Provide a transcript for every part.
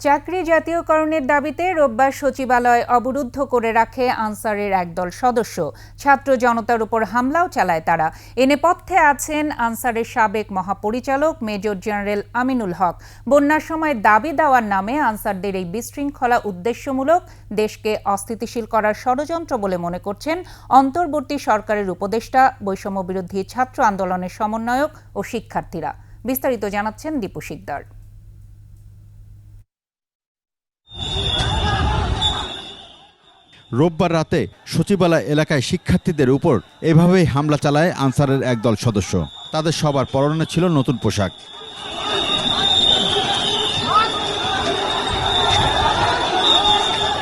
চাকরি জাতীয়করণের দাবিতে রোববার সচিবালয় অবরুদ্ধ করে রাখে আনসারের একদল সদস্য। ছাত্র জনতার উপর হামলাও চালায় তারা। এ নেপথ্যে আছেন আনসারের সাবেক মহাপরিচালক মেজর জেনারেল আমিনুল হক। বন্যার সময় দাবি দেওয়ার নামে আনসারদের এই বিশৃঙ্খলা উদ্দেশ্যমূলক দেশকে অস্থিতিশীল করার ষড়যন্ত্র বলে মনে করছেন অন্তর্বর্তী সরকারের উপদেষ্টা বৈষম্য বিরোধী ছাত্র আন্দোলনের সমন্বয়ক ও শিক্ষার্থীরা। বিস্তারিত জানাচ্ছেন দীপু শিকদার। রোববার রাতে সচিবালয় এলাকায় শিক্ষার্থীদের উপর এভাবেই হামলা চালায় আনসারের একদল সদস্য। তাদের সবার পরনে ছিল নতুন পোশাক।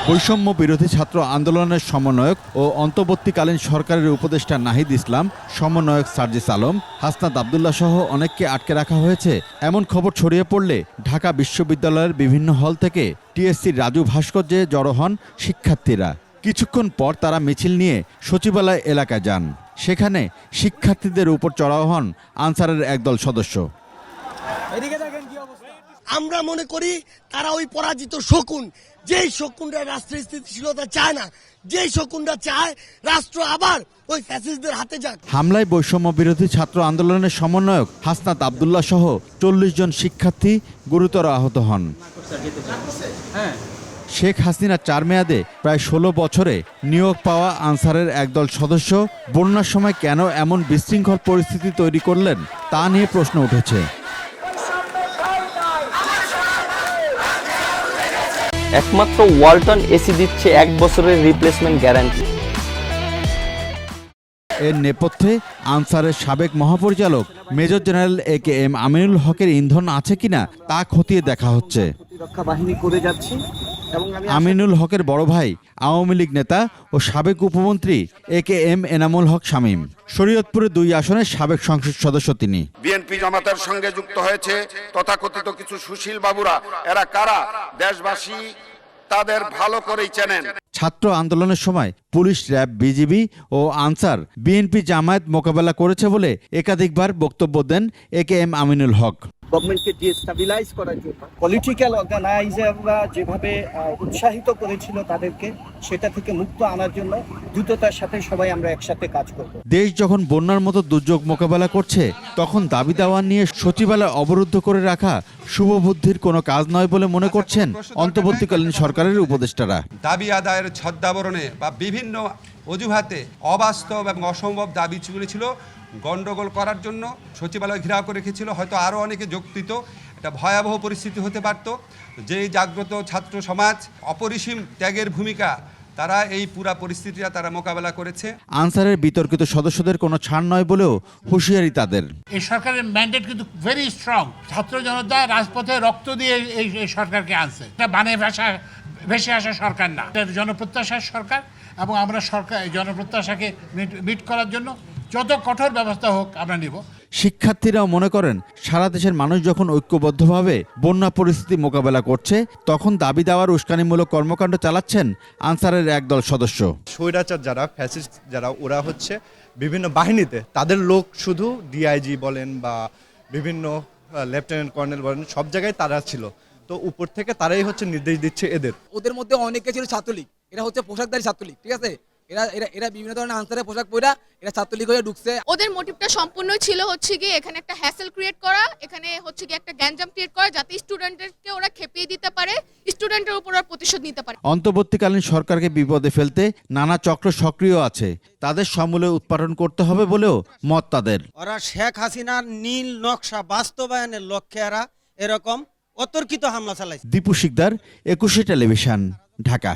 বৈষম্য বিরোধী ছাত্র আন্দোলনের সমন্বয়ক ও অন্তর্বর্তীকালীন সরকারের উপদেষ্টা নাহিদ ইসলাম, সমন্বয়ক সার্জিস আলম, হাসনাত আবদুল্লাহ সহ অনেককে আটকে রাখা হয়েছে। এমন খবর ছড়িয়ে পড়লে ঢাকা বিশ্ববিদ্যালয়ের বিভিন্ন হল থেকে টিএসসির রাজু ভাস্কর্যে জড়ো হন শিক্ষার্থীরা। কিছুক্ষণ পর তারা মিছিল নিয়ে সচিবালয় এলাকায় যান। সেখানে শিক্ষার্থীদের উপর চড়াও হন আনসারের একদল সদস্য। আমরা মনে করি তারা ওই পরাজিত শকুন। যেই শকুনরা রাষ্ট্রের স্থিতিশীলতা চায় না যেই শকুনরা চায় রাষ্ট্র আবার ওই ফ্যাসিস্টদের হাতে যাক। হামলায় বৈষম্য বিরোধী ছাত্র আন্দোলনের সমন্বয়ক হাসনাত আবদুল্লাহ সহ চল্লিশ জন শিক্ষার্থী গুরুতর আহত হন। শেখ হাসিনা চার মেয়াদে প্রায় ষোলো বছরে নিয়োগ পাওয়া আনসারের একদল সদস্য বন্যার সময় কেন এমন বিশৃঙ্খল পরিস্থিতি তৈরি করলেন তা নিয়ে প্রশ্ন উঠেছে। একমাত্র ওয়ালটন এসি দিচ্ছে এক বছরের রিপ্লেসমেন্ট গ্যারান্টি এর নেপথ্যে আনসারের সাবেক মহাপরিচালক major general A K M Aminul হকের ইন্ধন আছে কিনা তা খতিয়ে দেখা হচ্ছে। প্রতিরক্ষা বাহিনী করে যাচ্ছি। আমিনুল হকের বড় ভাই আওয়ামী লীগ নেতা ও সাবেক উপমন্ত্রী A K M Enamul Haque Shamim. শরীয়তপুরে দুই আসনের সাবেক সংসদ সদস্য তিনি। বিএনপি জামাতের সঙ্গে যুক্ত হয়েছে তথাকথিত কিছু সুশীল বাবুরা। এরা কারা? দেশবাসী তাদের ভালো করেই চেনেন। ছাত্র আন্দোলনের সময় পুলিশ র্যাব বিজিবি ও আনসার বিএনপি জামায়াত মোকাবেলা করেছে বলে একাধিকবার বক্তব্য দেন এ কে এম আমিনুল হক। গভর্নমেন্টকে ডিস্টাবিলাইজ করার জন্য। পলিটিক্যাল অর্গানাইজাররা যেভাবে উৎসাহিত করেছিল তাদেরকে সেটা থেকে মুক্ত আনার জন্য দ্রুততার সাথে সবাই আমরা একসাথে কাজ করব। দেশ যখন বন্যার মতো দুর্যোগ মোকাবেলা করছে তখন দাবি দাওয়া নিয়ে সচিবালয় অবরুদ্ধ করে রাখা শুভবুদ্ধির কোনো কাজ নয় বলে মনে করছেন অন্তর্বর্তীকালীন সরকারের উপদেষ্টারা। দাবি আদায়ের ছদ্মাবরণে বা বিভিন্ন অজুহাতে অবাস্তব এবং অসম্ভব দাবি ছিল গণ্ডগোল করার জন্য সচিবালয় ঘেরাও করে রেখেছিল হয়তো আরও অনেকে যোগ দিত একটা ভয়াবহ পরিস্থিতি হতে পারত। যেই জাগ্রত ছাত্র সমাজ অপরিসীম ত্যাগের ভূমিকা তারা এই পুরা পরিস্থিতিটা তারা মোকাবেলা করেছে। আনসারের বিতর্কিত সদস্যদের কোনো ছাড় নয় বলেও হুঁশিয়ারি তাদের। এই সরকারের ম্যান্ডেট কিন্তু ভেরি স্ট্রং ছাত্র জনতা রাজপথে রক্ত দিয়ে এই এই সরকারকে আনছে। এটা বানে ভাষা ভেসে আসা সরকার না। এটা জনপ্রত্যাশার সরকার এবং আমরা সরকার এই জনপ্রত্যাশাকে মিট করার জন্য যত কঠোর ব্যবস্থা হোক আমরা নিব। শিক্ষার্থীরাও মনে করেন সারা দেশের মানুষ যখন ঐক্যবদ্ধভাবে বন্যা পরিস্থিতি মোকাবেলা করছে তখন দাবি দেওয়ার উস্কানিমূলক কর্মকাণ্ড চালাচ্ছেন আনসারের একদল সদস্য। স্বৈরাচার যারা ফ্যাসিস্ট যারা ওরা হচ্ছে বিভিন্ন বাহিনীতে তাদের লোক শুধু ডিআইজি বলেন বা বিভিন্ন লেফটেন্যান্ট কর্নেল বলেন সব জায়গায় তারা ছিল। তো উপর থেকে তারাই হচ্ছে নির্দেশ দিচ্ছে এদের। ওদের মধ্যে অনেকে ছিল ছাত্রলীগ এরা হচ্ছে পোশাকধারী ছাত্রলীগ ঠিক আছে? এরা এরা এরা বিভিন্ন ধরনের আনসারের পোশাক পরা এরা ছাত্রলীগ হয়ে ঢুকছে। ওদের মোটিভটা সম্পূর্ণ ছিল হচ্ছে কি এখানে একটা হ্যাসেল ক্রিয়েট করা এখানে হচ্ছে কি একটা গ্যাঞ্জাম ক্রিয়েট করা যাতে স্টুডেন্টদেরকে ওরা খেপিয়ে দিতে পারে স্টুডেন্টের উপর ওরা প্রতিশোধ নিতে পারে। অন্তর্বর্তীকালীন সরকারকে বিপদে ফেলতে নানা চক্র সক্রিয় আছে। তাদের সমূলে উৎপাদন করতে হবে বলেও মত তাদের। ওরা শেখ হাসিনার নীল নকশা বাস্তবায়নের লক্ষ্যে এরা এরকম অতর্কিত হামলা চালাইছে। দীপু শিকদার একুশে টেলিভিশন ঢাকা।